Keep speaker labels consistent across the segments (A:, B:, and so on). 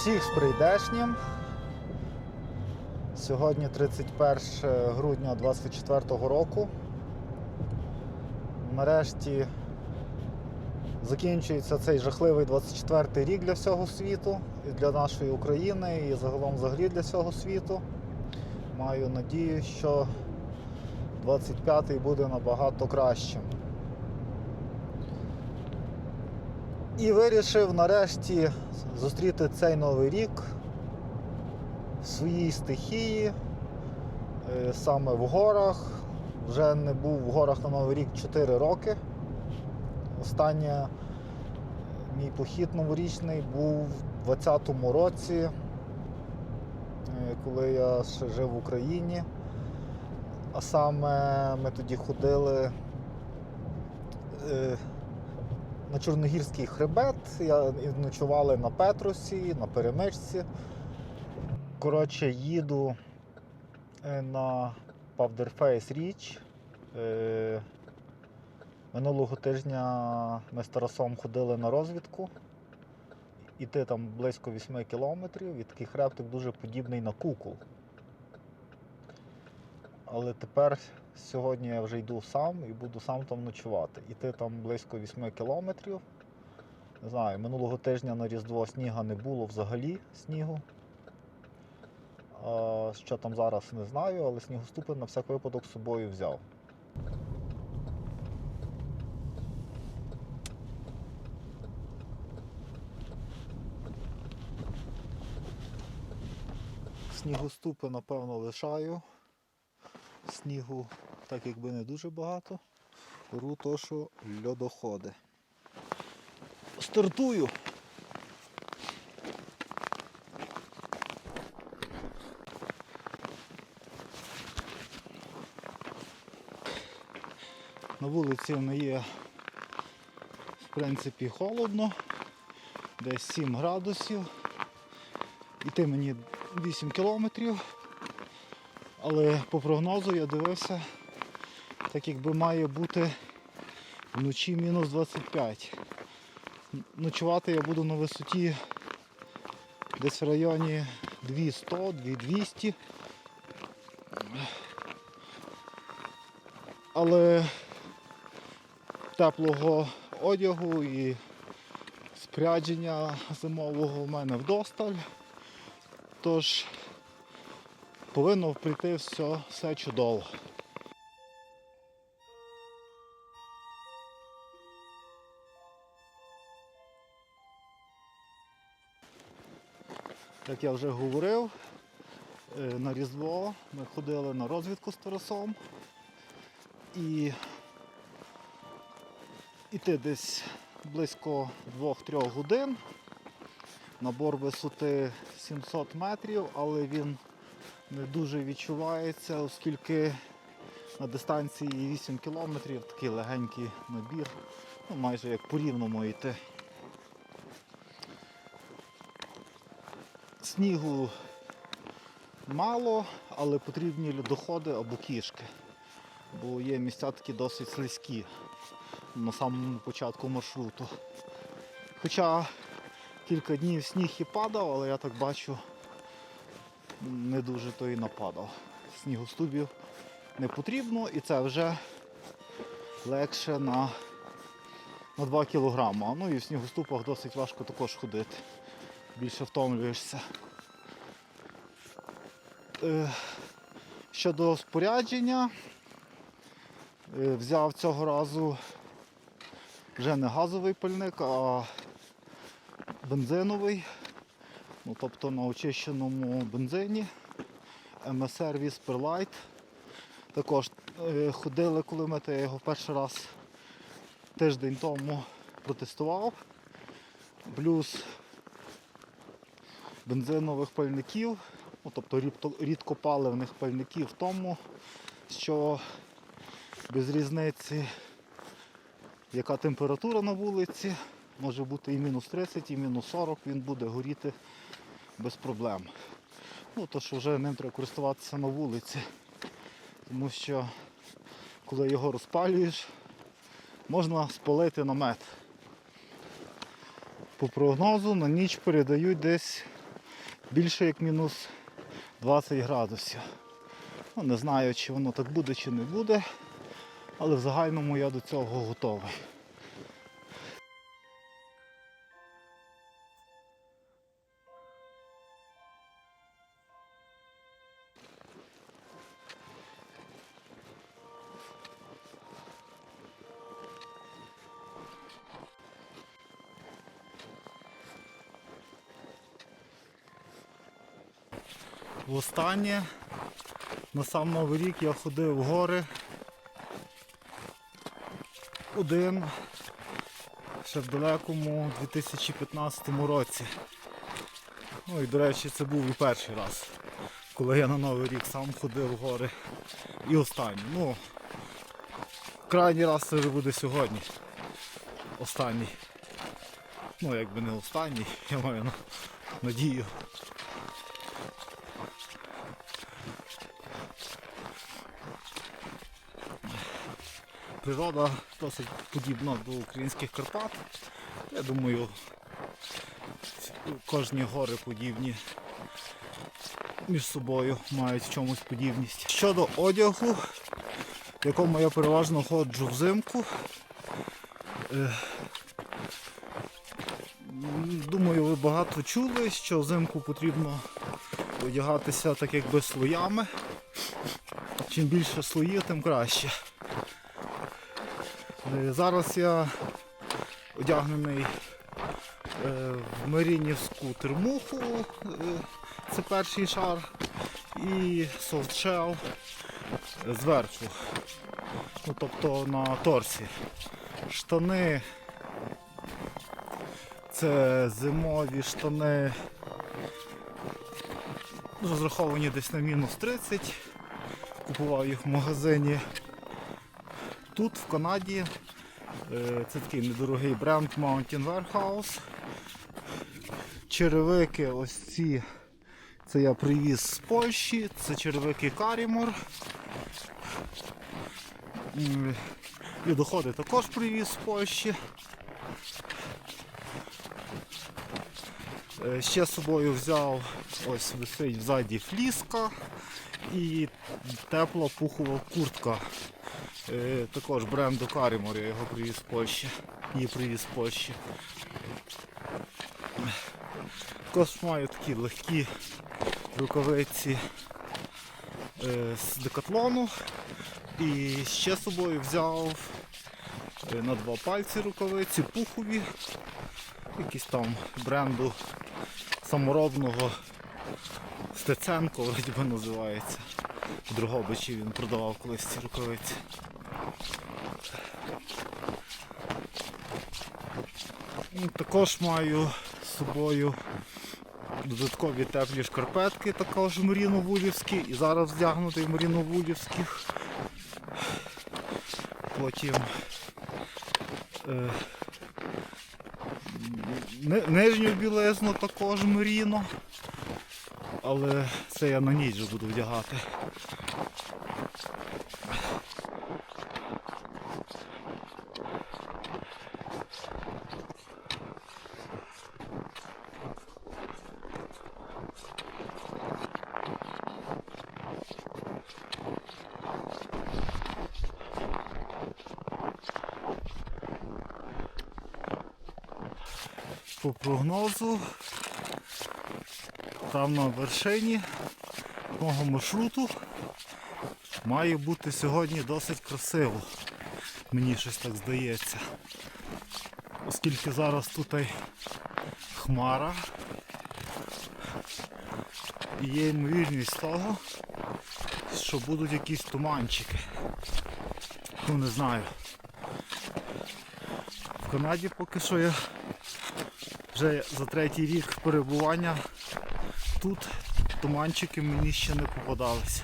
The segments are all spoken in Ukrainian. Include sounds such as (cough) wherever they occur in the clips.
A: Всіх з прийдешнім. Сьогодні 31 грудня 2024 року. Нарешті закінчується цей жахливий 24 рік для всього світу, і для нашої України, і загалом взагалі для всього світу. Маю надію, що 25-й буде набагато кращим. І вирішив нарешті зустріти цей новий рік в своїй стихії, е, саме в горах. Вже не був в горах на Новий рік 4 роки. Останнє мій похід новорічний був у 20-му році, е, коли я ще жив в Україні. А саме ми тоді ходили е, на Чорногірський хребет, і ночували на Петрусі, на Перемичці. Коротше, їду е, на Павдерфейс Річ. Е, Минулого тижня ми з Тарасом ходили на розвідку. Іти там близько 8 кілометрів, і такий хребтик дуже подібний на кукол. Але тепер сьогодні я вже йду сам і буду сам там ночувати. Іти там близько 8 кілометрів. Не знаю, минулого тижня на Різдво сніга не було взагалі снігу. Що там зараз не знаю, але снігоступи на всяк випадок з собою взяв. Снігоступи, напевно, лишаю. Снігу так якби не дуже багато. Беру то, що льодоходи. Стартую! На вулиці не є в принципі холодно, десь 7 градусів. Іти мені 8 кілометрів. Але по прогнозу я дивився, так якби має бути вночі мінус 25. Ночувати я буду на висоті десь в районі 200-2200. Але теплого одягу і спрядження зимового в мене вдосталь. Тож повинно прийти все, все чудово. Як я вже говорив, е, на Різдво ми ходили на розвідку з Тарасом і іти десь близько 2-3 годин. Набор висоти 700 метрів, але він не дуже відчувається, оскільки на дистанції 8 кілометрів такий легенький набір, ну, майже як по рівному йти. Снігу мало, але потрібні льодоходи або кішки, бо є місця такі досить слизькі на самому початку маршруту. Хоча кілька днів сніг і падав, але я так бачу, не дуже то і нападав. Снігоступів не потрібно і це вже легше на, на 2 кілограма. Ну і в снігоступах досить важко також ходити. Більше втомлюєшся. Е, щодо спорядження, е, взяв цього разу вже не газовий пальник, а бензиновий. Ну, тобто на очищеному бензині Whisper Light. Також е, ходили, коли ми я його перший раз тиждень тому протестував. Плюс бензинових пальників, ну, тобто рідко- рідкопаливних пальників в тому, що без різниці, яка температура на вулиці, може бути і мінус 30, і мінус 40, він буде горіти без проблем. Ну, то що вже ним треба користуватися на вулиці. Тому що коли його розпалюєш, можна спалити намет. По прогнозу на ніч передають десь більше як мінус 20 градусів. Ну, не знаю, чи воно так буде, чи не буде, але в загальному я до цього готовий. Востаннє на сам Новий рік я ходив в гори один ще в далекому 2015 році. Ну і до речі, це був і перший раз, коли я на Новий рік сам ходив в гори. І останній. Ну, крайній раз це вже буде сьогодні. Останній. Ну, якби не останній, я маю на- надію. Природа досить подібна до українських Карпат. Я думаю, кожні гори подібні між собою мають в чомусь подібність. Щодо одягу, в якому я переважно ходжу взимку. е, Думаю, ви багато чули, що взимку потрібно одягатися так якби слоями. Чим більше слоїв, тим краще. Е, Зараз я одягнений е, в мерінівську термуху, е, це перший шар, і софтшел зверху, ну, тобто на торсі. Штани це зимові штани, розраховані десь на мінус 30. Купував їх в магазині. Тут в Канаді е, це такий недорогий бренд Mountain Warehouse. Черевики ось ці. Це я привіз з Польщі, це черевики Карімор. І доходи також привіз з Польщі. Е, Ще з собою взяв ось висить ззаді фліска і тепла пухова куртка. Е, також бренду Карімор, я його привіз з Польщі. Її привіз з Польщі. Також маю такі легкі рукавиці е, з декатлону. І ще з собою взяв е, на два пальці рукавиці пухові. Якісь там бренду саморобного Стеценко, вроді би називається. Дрогобичі він продавав колись ці рукавиці. Також маю з собою додаткові теплі шкарпетки, також меріно-вулівські. І зараз вдягнутий в меріно-вулівських. Потім е, ни- нижню білизну також меріно. Але це я на ніч буду вдягати. По прогнозу там на вершині мого маршруту має бути сьогодні досить красиво. Мені щось так здається. Оскільки зараз тут хмара і є ймовірність того, що будуть якісь туманчики. Ну не знаю. В Канаді поки що я вже за третій рік перебування тут туманчики мені ще не попадались.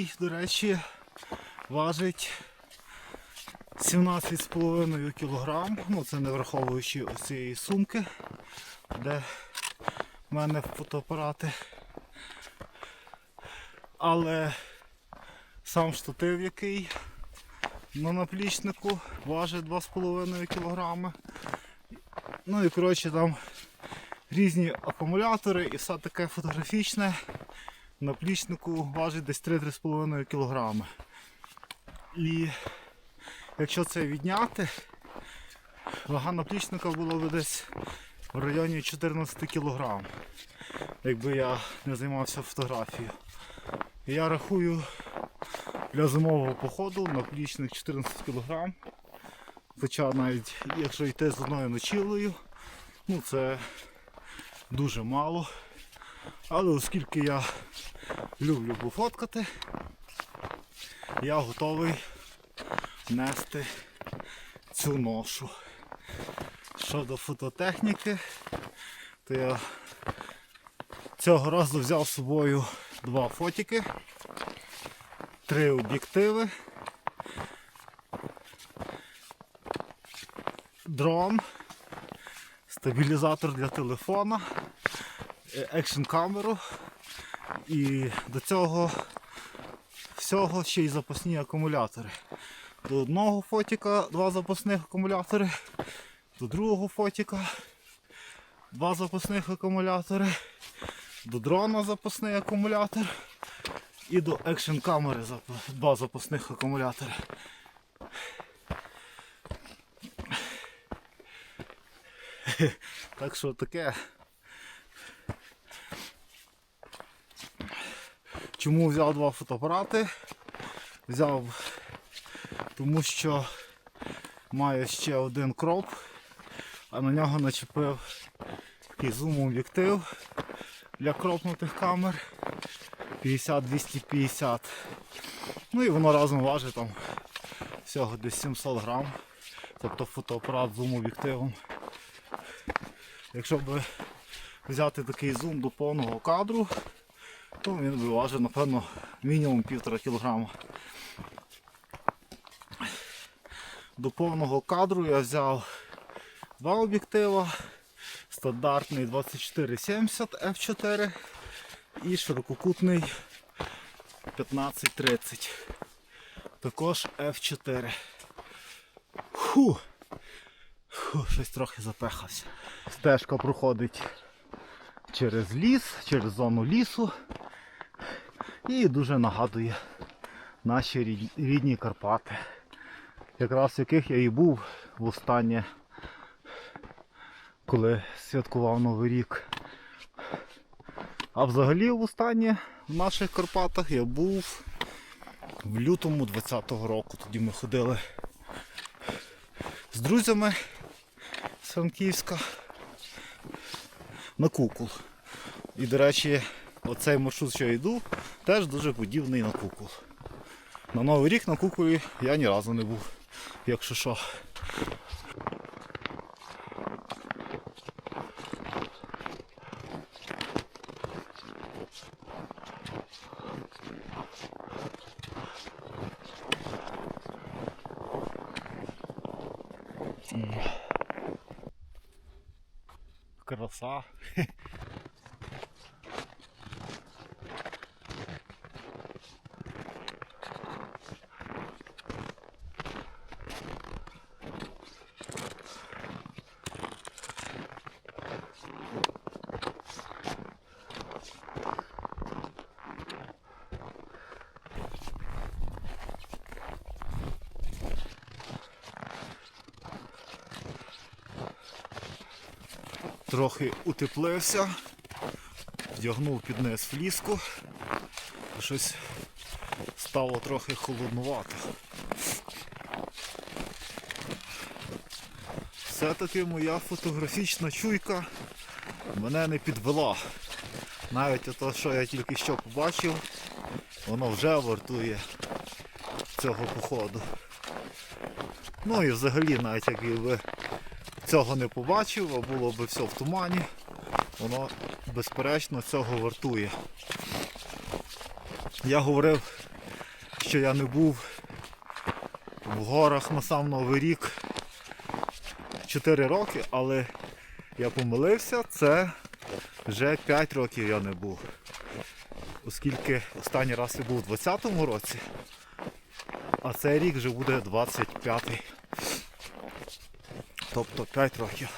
A: Мій, до речі, важить 17,5 кг. Ну, це не враховуючи ось цієї сумки, де в мене фотоапарати. Але сам штатив, який на наплічнику важить 2,5 кг. Ну і коротше там різні акумулятори і все таке фотографічне. На плічнику важить десь 3-3,5 кг. І якщо це відняти, вага наплічника була б десь в районі 14 кг, якби я не займався фотографією. І я рахую для зимового походу наплічник 14 кг. Хоча навіть якщо йти з одною ночівлею, ну це дуже мало. Але оскільки я люблю пофоткати, я готовий нести цю ношу. Щодо фототехніки, то я цього разу взяв з собою два фотики, три об'єктиви, дрон, стабілізатор для телефона, екшн камеру і до цього всього ще й запасні акумулятори. До одного фотика два запасних акумулятори, до другого фотика два запасних акумулятори, до дрона запасний акумулятор і до екшн камери два запасних акумулятори. (laughs) Так що таке. Чому взяв два фотоапарати? Взяв, тому що маю ще один кроп, а на нього начепив такий зум-об'єктив для кропнутих камер 50-250. Ну і воно разом важить там всього десь 700 грам. Тобто фотоапарат з зум-об'єктивом. Якщо б взяти такий зум до повного кадру, то він би важив, напевно, мінімум півтора кілограма. До повного кадру я взяв два об'єктива. Стандартний 2470 F4 і ширококутний 1530. Також F4. Фу. Фу, щось трохи запехався. Стежка проходить через ліс, через зону лісу. І дуже нагадує наші рідні Карпати. Якраз в яких я і був востаннє, коли святкував Новий рік. А взагалі востаннє в наших Карпатах я був в лютому 20-го року. Тоді ми ходили з друзями з Франківська на кукол. І, до речі, оцей маршрут, що я йду, теж дуже подібний на кукол. На Новий рік на куколі я ні разу не був, якщо що. Ja. (laughs) Трохи утеплився, вдягнув під низ фліску. Щось стало трохи холоднувато. Все-таки моя фотографічна чуйка мене не підвела. Навіть те, що я тільки що побачив, воно вже вартує цього походу. Ну і взагалі навіть якби цього не побачив, а було б все в тумані, воно безперечно цього вартує. Я говорив, що я не був в горах на сам Новий рік 4 роки, але я помилився, це вже 5 років я не був. Оскільки останній раз я був у 20-му році, а цей рік вже буде 25-й. Тобто 5 років.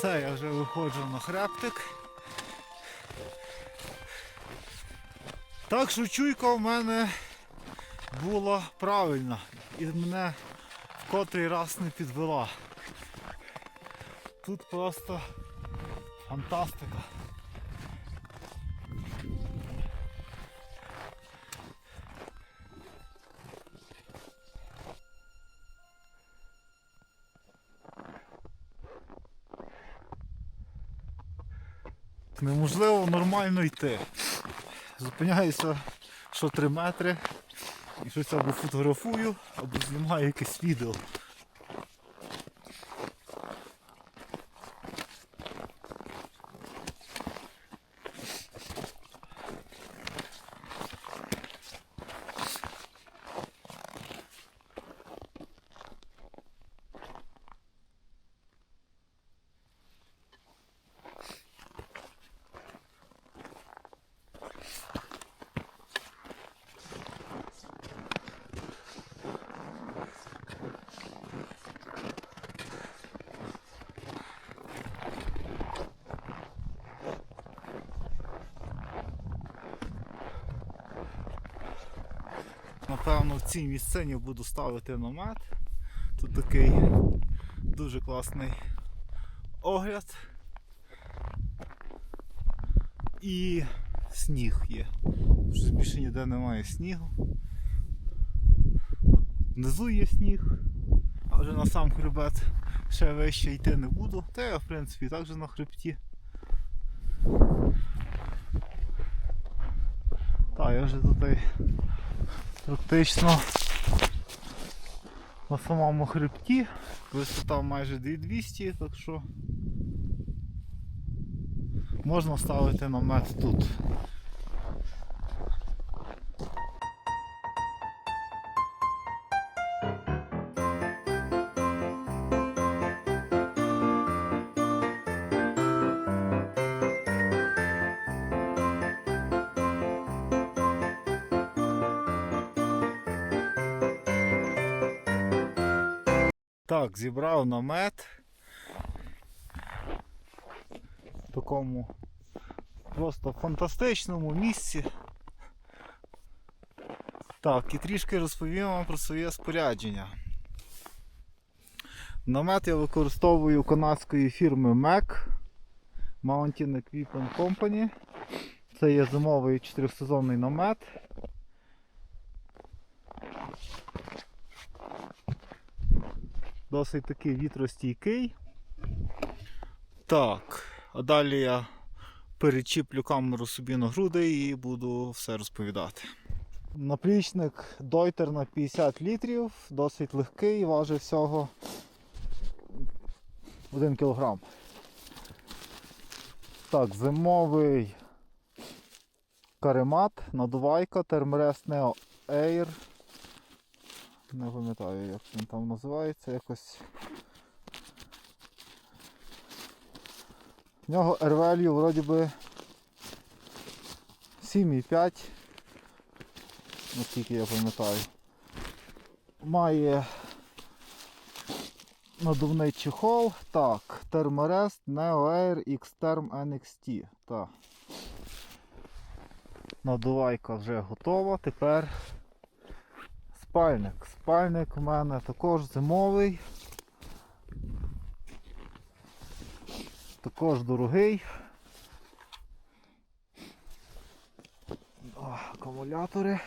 A: Все, я вже виходжу на хребтик. Так що чуйка в мене була правильна і мене в котрий раз не підвела. Тут просто фантастика. Неможливо нормально йти. Зупиняюся що 3 метри і щось або фотографую, або знімаю якесь відео. Напевно, в цій місцині буду ставити намет. Тут такий дуже класний огляд. І сніг є. Вже більше ніде немає снігу. Внизу є сніг, а вже на сам хребет ще вище йти не буду. Та я в принципі так же на хребті. Так, я вже тут практично на самому хребті. Висота майже 2200, так що можна ставити намет тут. Так, зібрав намет. В такому просто фантастичному місці. Так, і трішки розповім вам про своє спорядження. Намет я використовую канадської фірми MEC Mountain Equipment Company. Це є зимовий чотирьохсезонний намет. Досить такий вітростійкий. Так, а далі я перечіплю камеру собі на груди і буду все розповідати. Наплічник Deuter на 50 літрів, досить легкий, важить всього 1 кг. Так, зимовий каремат, надувайка, термрест Neo Air. Не пам'ятаю, як він там називається якось. В нього R-value вроді би 7,5, наскільки я пам'ятаю. Має надувний чехол. Так, Thermarest Neo Air X-Term NXT. Так. Надувайка вже готова. Тепер спальник. Спальник у мене також зимовий. Також дорогий. Акумулятори.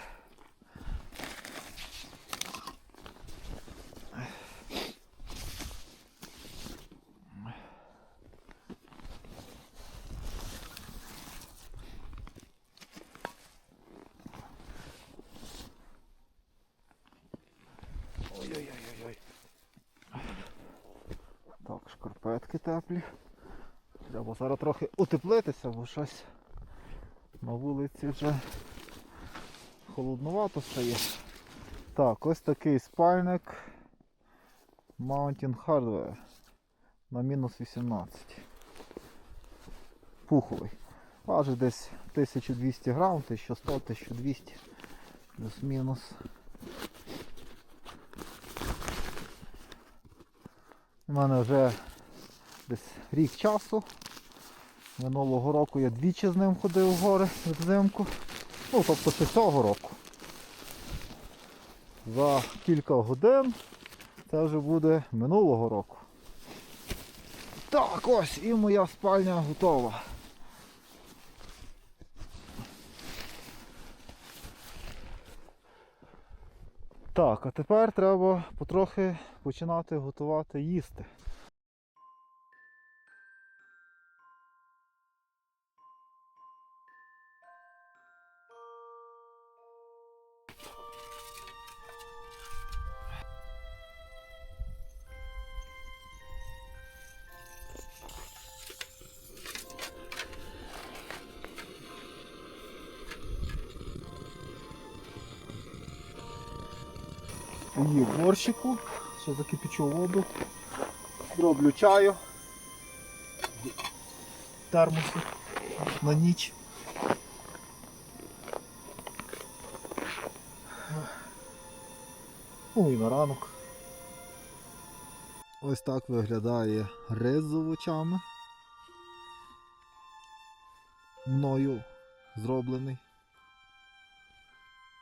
A: Ой-ой-ой-ой. Так, шкарпетки теплі. Треба зараз трохи утеплитися, бо щось на вулиці вже холоднувато стає. Так, ось такий спальник Mountain Hardware на мінус 18. Пуховий. Важить десь 1200 грам, 1100, 1200 плюс-мінус. У мене вже десь рік часу. Минулого року я двічі з ним ходив в гори взимку. Ну, тобто ще цього року. За кілька годин це вже буде минулого року. Так, ось і моя спальня готова. Так, а тепер треба потрохи починати готувати їсти. Її в борщику, ще закипячу воду, зроблю чаю, термосу на ніч. Ну і на ранок. Ось так виглядає рис з овочами. Мною зроблений.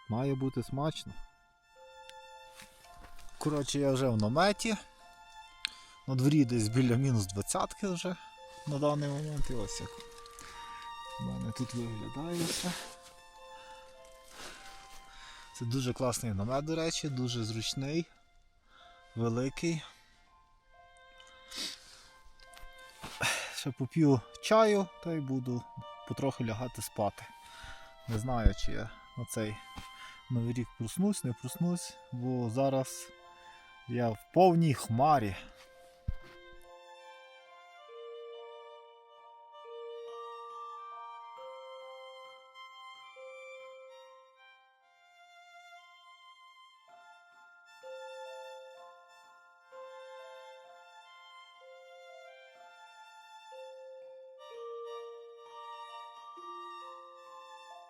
A: Має бути смачно. Коротше, я вже в наметі. На дворі десь біля мінус 20 вже на даний момент. І ось як у мене тут виглядає все. Це дуже класний намет, до речі, дуже зручний, великий. Ще поп'ю чаю та й буду потрохи лягати спати. Не знаю, чи я на цей новий рік проснусь, не проснусь, бо зараз я в повній хмарі.